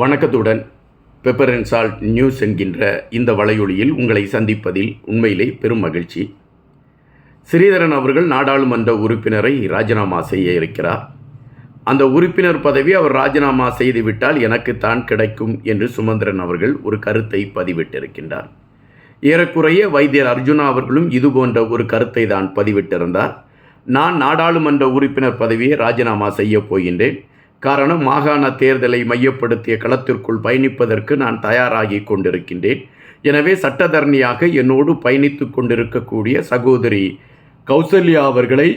வணக்கத்துடன் pepper and salt news என்கின்ற இந்த வலையொலியில் உங்களை சந்திப்பதில் உண்மையிலே பெரும் மகிழ்ச்சி. ஸ்ரீதரன் அவர்கள் நாடாளுமன்ற உறுப்பினரை ராஜினாமா செய்ய இருக்கிறார். அந்த உறுப்பினர் பதவி அவர் ராஜினாமா செய்துவிட்டால் எனக்குத்தான் கிடைக்கும் என்று சுமந்திரன் அவர்கள் ஒரு கருத்தை பதிவிட்டிருக்கின்றார். ஏறக்குறைய வைத்தியர் அர்ஜுனா அவர்களும் இது போன்ற ஒரு கருத்தை தான் பதிவிட்டிருந்தார். நான் நாடாளுமன்ற உறுப்பினர் பதவியை ராஜினாமா செய்யப் போகின்றேன். காரணம் மாகாண தேர்தலை மையப்படுத்திய களத்திற்குள் பயணிப்பதற்கு நான் தயாராகி கொண்டிருக்கின்றேன். எனவே சட்டத்தரணியாக என்னோடு பயணித்து கொண்டிருக்கக்கூடிய சகோதரி கௌசல்யா அவர்களை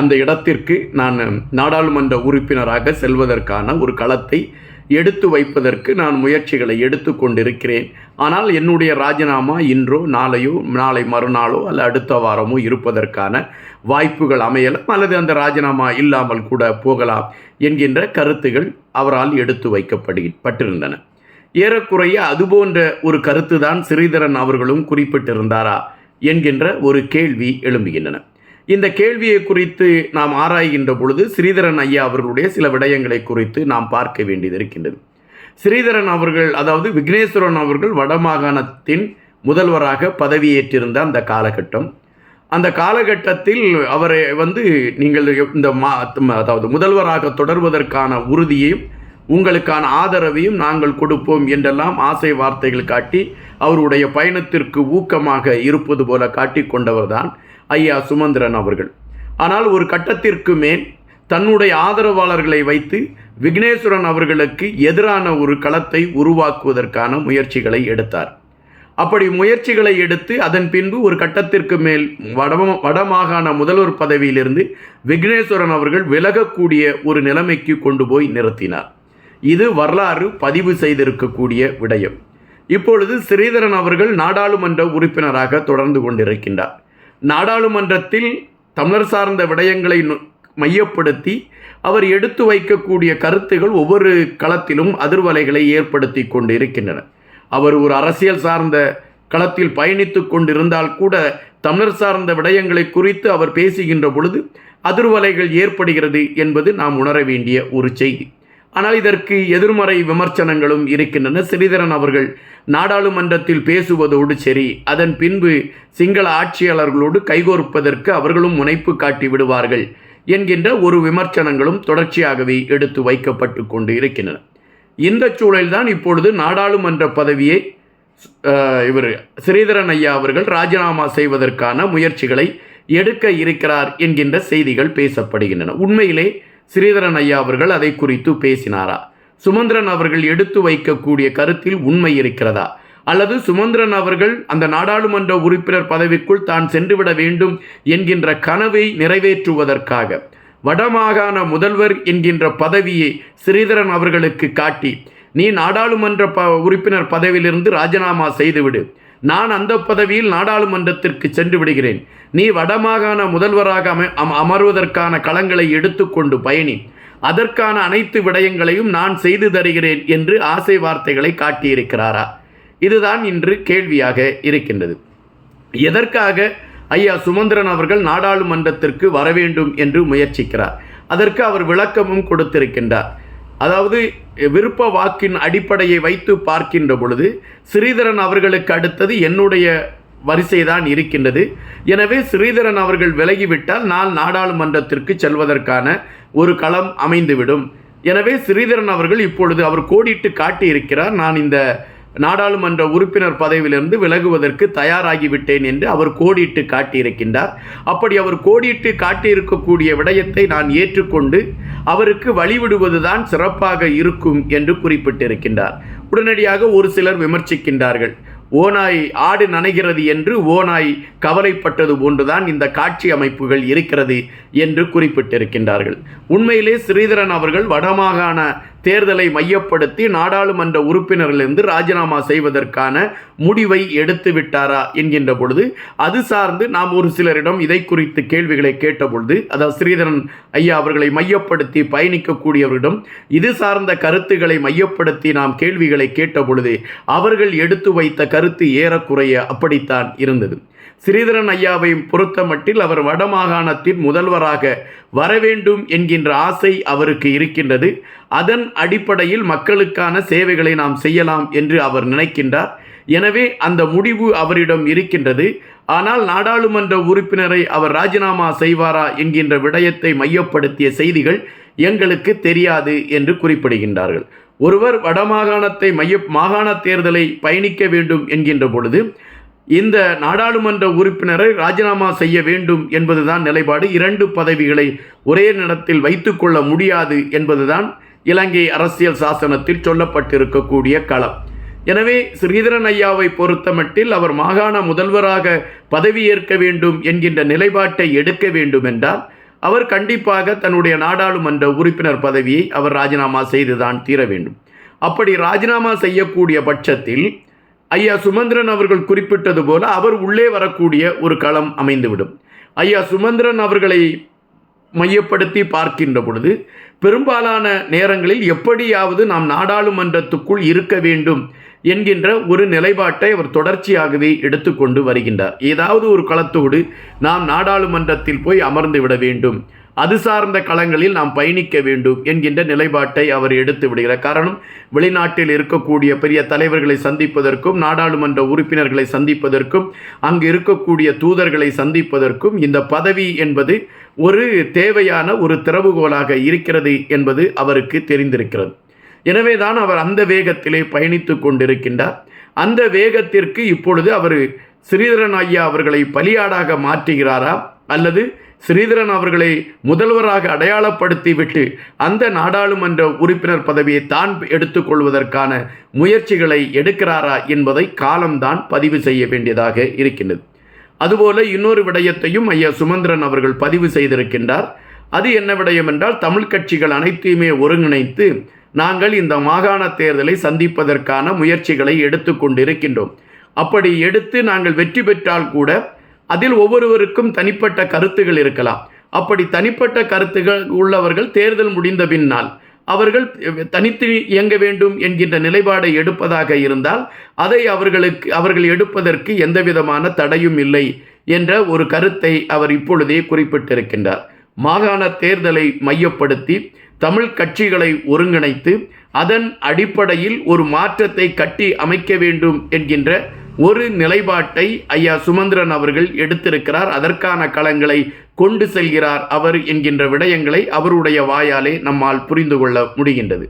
அந்த இடத்திற்கு நான் நாடாளுமன்ற உறுப்பினராக செல்வதற்கான ஒரு களத்தை எடுத்து வைப்பதற்கு நான் முயற்சிகளை எடுத்து கொண்டிருக்கிறேன். ஆனால் என்னுடைய ராஜினாமா இன்றோ நாளையோ நாளை மறுநாளோ அல்ல அடுத்த வாரமோ இருப்பதற்கான வாய்ப்புகள் அமையலாம். அல்லது அந்த ராஜினாமா இல்லாமல் கூட போகலாம் என்கின்ற கருத்துகள் அவரால் எடுத்து வைக்கப்படு பட்டிருந்தன. ஏறக்குறைய அதுபோன்ற ஒரு கருத்து தான் ஸ்ரீதரன் அவர்களும் குறிப்பிட்டிருந்தாரா என்கின்ற ஒரு கேள்வி எழும்புகின்றன. இந்த கேள்வியை குறித்து நாம் ஆராய்கின்ற பொழுது ஸ்ரீதரன் ஐயா அவர்களுடைய சில விடயங்களை குறித்து நாம் பார்க்க வேண்டியது இருக்கின்றது. ஸ்ரீதரன் அவர்கள் அதாவது விக்னேஸ்வரன் அவர்கள் வடமாகாணத்தின் முதல்வராக பதவியேற்றிருந்த அந்த காலகட்டம். அந்த காலகட்டத்தில் அவரை வந்து நீங்கள் இந்த மா அதாவது முதல்வராக தொடர்வதற்கான உறுதியையும் உங்களுக்கான ஆதரவையும் நாங்கள் கொடுப்போம் என்றெல்லாம் ஆசை வார்த்தைகள் காட்டி அவருடைய பயணத்திற்கு ஊக்கமாக இருப்பது போல காட்டிக்கொண்டவர் தான் ஐயா சுமந்திரன் அவர்கள். ஆனால் ஒரு கட்டத்திற்கு மேல் தன்னுடைய ஆதரவாளர்களை வைத்து விக்னேஸ்வரன் அவர்களுக்கு எதிரான ஒரு களத்தை உருவாக்குவதற்கான முயற்சிகளை எடுத்தார். அப்படி முயற்சிகளை எடுத்து அதன் பின்பு ஒரு கட்டத்திற்கு மேல் வட வடமாகாண முதல்வர் பதவியிலிருந்து விக்னேஸ்வரன் அவர்கள் விலகக்கூடிய ஒரு நிலைமைக்கு கொண்டு போய் நிறுத்தினார். இது வரலாறு பதிவு செய்திருக்கக்கூடிய விடயம். இப்பொழுது ஸ்ரீதரன் அவர்கள் நாடாளுமன்ற உறுப்பினராக தொடர்ந்து கொண்டிருக்கின்றார். நாடாளுமன்றத்தில் தமிழர் சார்ந்த விடயங்களை மையப்படுத்தி அவர் எடுத்து வைக்கக்கூடிய கருத்துகள் ஒவ்வொரு களத்திலும் அதிர்வலைகளை ஏற்படுத்தி கொண்டு இருக்கின்றன அவர் ஒரு அரசியல் சார்ந்த களத்தில் பயணித்து கொண்டிருந்தால் கூட தமிழர் சார்ந்த விடயங்களை குறித்து அவர் பேசுகின்ற பொழுது அதிர்வலைகள் ஏற்படுகிறது என்பது நாம் உணர வேண்டிய ஒரு செய்தி. ஆனால் இதற்கு எதிர்மறை விமர்சனங்களும் இருக்கின்றன. ஸ்ரீதரன் அவர்கள் நாடாளுமன்றத்தில் பேசுவதோடு சரி அதன் பின்பு சிங்கள ஆட்சியாளர்களோடு கைகோர்ப்பதற்கு அவர்களும் முனைப்பு காட்டி விடுவார்கள் என்கின்ற ஒரு விமர்சனங்களும் தொடர்ச்சியாகவே எடுத்து வைக்கப்பட்டு கொண்டு இருக்கின்றன. இந்த சூழல்தான் இப்பொழுது நாடாளுமன்ற பதவியை இவர் ஸ்ரீதரன் ஐயா அவர்கள் ராஜினாமா செய்வதற்கான முயற்சிகளை எடுக்க இருக்கிறார் என்கின்ற செய்திகள் பேசப்படுகின்றன. உண்மையிலே ஸ்ரீதரன் ஐயா அவர்கள் அதை குறித்து பேசினாரா? சுமந்திரன் அவர்கள் எடுத்து வைக்கக்கூடிய கருத்தில் உண்மை இருக்கிறதா? அல்லது சுமந்திரன் அவர்கள் அந்த நாடாளுமன்ற உறுப்பினர் பதவிக்குள் தான் சென்றுவிட வேண்டும் என்கின்ற கனவை நிறைவேற்றுவதற்காக வடமாகாண முதல்வர் என்கின்ற பதவியை ஸ்ரீதரன் அவர்களுக்கு காட்டி நீ நாடாளுமன்ற ப உறுப்பினர் பதவியிலிருந்து ராஜினாமா செய்துவிடு. நான் அந்த பதவியில் நாடாளுமன்றத்திற்கு சென்று விடுகிறேன். நீ வடமாகாண முதல்வராக அமை அமர்வதற்கான களங்களை எடுத்துக்கொண்டு பயணி. அதற்கான அனைத்து விடயங்களையும் நான் செய்து தருகிறேன் என்று ஆசை வார்த்தைகளை காட்டியிருக்கிறாரா? இதுதான் இன்று கேள்வியாக இருக்கின்றது. எதற்காக ஐயா சுமந்திரன் அவர்கள் நாடாளுமன்றத்திற்கு வர வேண்டும் என்று முயற்சிக்கிறார்? அதற்கு அவர் விளக்கமும் கொடுத்திருக்கின்றார். அதாவது விருப்ப வாக்கின் அடிப்படையை வைத்து பார்க்கின்ற பொழுது ஸ்ரீதரன் அவர்களுக்கு அடுத்தது என்னுடைய வரிசைதான் இருக்கின்றது. எனவே ஸ்ரீதரன் அவர்கள் விலகிவிட்டால் நான் நாடாளுமன்றத்திற்கு செல்வதற்கான ஒரு களம் அமைந்துவிடும். எனவே ஸ்ரீதரன் அவர்கள் இப்பொழுது அவர் கோடிட்டு காட்டியிருக்கிறார். நான் இந்த நாடாளுமன்ற உறுப்பினர் பதவியிலிருந்து விலகுவதற்கு தயாராகிவிட்டேன் என்று அவர் கோடிட்டு காட்டியிருக்கின்றார். அப்படி அவர் கோடிட்டு காட்டியிருக்கக்கூடிய விடயத்தை நான் ஏற்றுக்கொண்டு அவருக்கு வழிவிடுவதுதான் சிறப்பாக இருக்கும் என்று குறிப்பிட்டிருக்கின்றார். உடனடியாக ஒரு சிலர் விமர்சிக்கின்றார்கள். ஓநாய் ஆடு நனைகிறது என்று ஓநாய் கவலைப்பட்டது போன்றுதான் இந்த காட்சி அமைப்புகள் இருக்கிறது என்று குறிப்பிட்டிருக்கின்றார்கள். உண்மையிலே ஸ்ரீதரன் அவர்கள் வடமாகாண தேர்தலை மையப்படுத்தி நாடாளுமன்ற உறுப்பினர்களிருந்து ராஜினாமா செய்வதற்கான முடிவை எடுத்து விட்டாரா என்கின்ற பொழுது அது சார்ந்து நாம் ஒரு சிலரிடம் இதை குறித்து கேள்விகளை கேட்டபொழுது அதாவது ஸ்ரீதரன் ஐயா அவர்களை மையப்படுத்தி பயணிக்கக்கூடியவரிடம் இது சார்ந்த கருத்துக்களை மையப்படுத்தி நாம் கேள்விகளை கேட்டபொழுது அவர்கள் எடுத்து வைத்த கருத்து ஏறக்குறைய அப்படித்தான் இருந்தது. ஸ்ரீதரன் ஐயாவை பொறுத்தமட்டில் அவர் வடமாகாணத்தின் முதல்வராக வரவேண்டும் என்கின்ற ஆசை அவருக்கு இருக்கின்றது. அதன் அடிப்படையில் மக்களுக்கான சேவைகளை நாம் செய்யலாம் என்று அவர் நினைக்கின்றார். எனவே அந்த முடிவு அவரிடம் இருக்கின்றது. ஆனால் நாடாளுமன்ற உறுப்பினரை அவர் ராஜினாமா செய்வாரா என்கின்ற விடயத்தை மையப்படுத்திய செய்திகள் எங்களுக்கு தெரியாது என்று குறிப்பிடுகின்றார்கள். ஒருவர் வடமாகாணத்தை மைய மாகாண தேர்தலை பயணிக்க வேண்டும் என்கின்ற பொழுது இந்த நாடாளுமன்ற உறுப்பினரை ராஜினாமா செய்ய வேண்டும் என்பதுதான் நிலைப்பாடு. இரண்டு பதவிகளை ஒரே நேரத்தில் வைத்துக்கொள்ள முடியாது என்பதுதான் இலங்கை அரசியல் சாசனத்தில் சொல்லப்பட்டிருக்கக்கூடிய களம். எனவே ஸ்ரீதரன் ஐயாவை பொறுத்தமட்டில் அவர் மாகாண முதல்வராக பதவியேற்க வேண்டும் என்கின்ற நிலைப்பாட்டை எடுக்க வேண்டும் என்றால் அவர் கண்டிப்பாக தன்னுடைய நாடாளுமன்ற உறுப்பினர் பதவியை அவர் ராஜினாமா செய்துதான் தீர வேண்டும். அப்படி ராஜினாமா செய்யக்கூடிய பட்சத்தில் ஐயா சுமந்திரன் அவர்கள் குறிப்பிட்டது போல அவர் உள்ளே வரக்கூடிய ஒரு களம் அமைந்துவிடும். ஐயா சுமந்திரன் அவர்களை மையப்படுத்தி பார்க்கின்ற பொழுது பெரும்பாலான நேரங்களில் எப்படியாவது நாம் நாடாளுமன்றத்துக்குள் இருக்க வேண்டும் என்கின்ற ஒரு நிலைப்பாட்டை அவர் தொடர்ச்சியாகவே எடுத்துக்கொண்டு வருகின்றார். ஏதாவது ஒரு களத்தோடு நாம் நாடாளுமன்றத்தில் போய் அமர்ந்து விட வேண்டும். அது சார்ந்த களங்களில் நாம் பயணிக்க வேண்டும் என்கின்ற நிலைப்பாட்டை அவர் எடுத்து விடுகிறார். காரணம் வெளிநாட்டில் இருக்கக்கூடிய பெரிய தலைவர்களை சந்திப்பதற்கும் நாடாளுமன்ற உறுப்பினர்களை சந்திப்பதற்கும் அங்கு இருக்கக்கூடிய தூதர்களை சந்திப்பதற்கும் இந்த பதவி என்பது ஒரு தேவையான ஒரு திறவுகோலாக இருக்கிறது என்பது அவருக்கு தெரிந்திருக்கிறது. எனவே தான் அவர் அந்த வேகத்திலே பயணித்து கொண்டிருக்கின்றார். அந்த வேகத்திற்கு இப்பொழுது அவர் ஸ்ரீதரன் ஐயா அவர்களை பலியாடாக மாற்றுகிறாரா அல்லது ஸ்ரீதரன் அவர்களை முதல்வராக அடையாளப்படுத்திவிட்டு அந்த நாடாளுமன்ற உறுப்பினர் பதவியை தான் எடுத்துக்கொள்வதற்கான முயற்சிகளை எடுக்கிறாரா என்பதை காலம்தான் பதிவு செய்ய வேண்டியதாக இருக்கின்றது. அதுபோல இன்னொரு விடயத்தையும் ஐயா சுமந்திரன் அவர்கள் பதிவு செய்திருக்கின்றார். அது என்ன விடயம் என்றால் தமிழ் கட்சிகள் அனைத்தையுமே ஒருங்கிணைத்து நாங்கள் இந்த மாகாண தேர்தலை சந்திப்பதற்கான முயற்சிகளை எடுத்துக்கொண்டிருக்கின்றோம் அப்படி எடுத்து நாங்கள் வெற்றி பெற்றால் கூட அதில் ஒவ்வொருவருக்கும் தனிப்பட்ட கருத்துகள் இருக்கலாம். அப்படி தனிப்பட்ட கருத்துகள் உள்ளவர்கள் தேர்தல் முடிந்த பின்னால் அவர்கள் தனித்து இயங்க வேண்டும் என்கின்ற நிலைப்பாடை எடுப்பதாக இருந்தால் அதை அவர்களுக்கு அவர்கள் எடுப்பதற்கு எந்தவிதமான தடையும் இல்லை என்ற ஒரு கருத்தை அவர் இப்பொழுதே குறிப்பிட்டிருக்கின்றார். மாகாண தேர்தலை மையப்படுத்தி தமிழ் கட்சிகளை ஒருங்கிணைத்து அதன் அடிப்படையில் ஒரு மாற்றத்தை கட்டி அமைக்க வேண்டும் என்கின்ற ஒரு நிலைப்பாட்டை ஐயா சுமந்திரன் அவர்கள் எடுத்திருக்கிறார். அதற்கான களங்களை கொண்டு செல்கிறார் அவர் என்கின்ற விடயங்களை அவருடைய வாயாலே நம்மால் புரிந்து கொள்ள முடிகின்றது.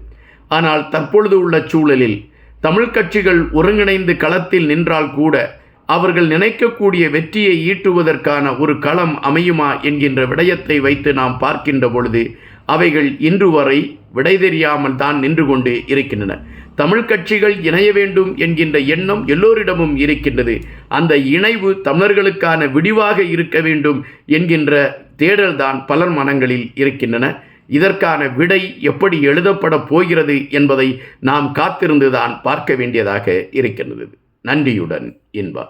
ஆனால் தற்பொழுது உள்ள சூழலில் தமிழ் கட்சிகள் ஒருங்கிணைந்து களத்தில் நின்றால் கூட அவர்கள் நினைக்கக்கூடிய வெற்றியை ஈட்டுவதற்கான ஒரு களம் அமையுமா என்கின்ற விடயத்தை வைத்து நாம் பார்க்கின்ற பொழுது அவைகள் இன்று வரை விடை தெரியாமல் தான் நின்று கொண்டு இருக்கின்றன. தமிழ் கட்சிகள் இணைய வேண்டும் என்கின்ற எண்ணம் எல்லோரிடமும் இருக்கின்றது. அந்த இணைவு தமிழர்களுக்கான விடிவாக இருக்க வேண்டும் என்கின்ற தேடல்தான் பலர் மனங்களில் இருக்கின்றன. இதற்கான விடை எப்படி எழுதப்பட போகிறது என்பதை நாம் காத்திருந்துதான் பார்க்க வேண்டியதாக இருக்கின்றது. நன்றியுடன் இன்பா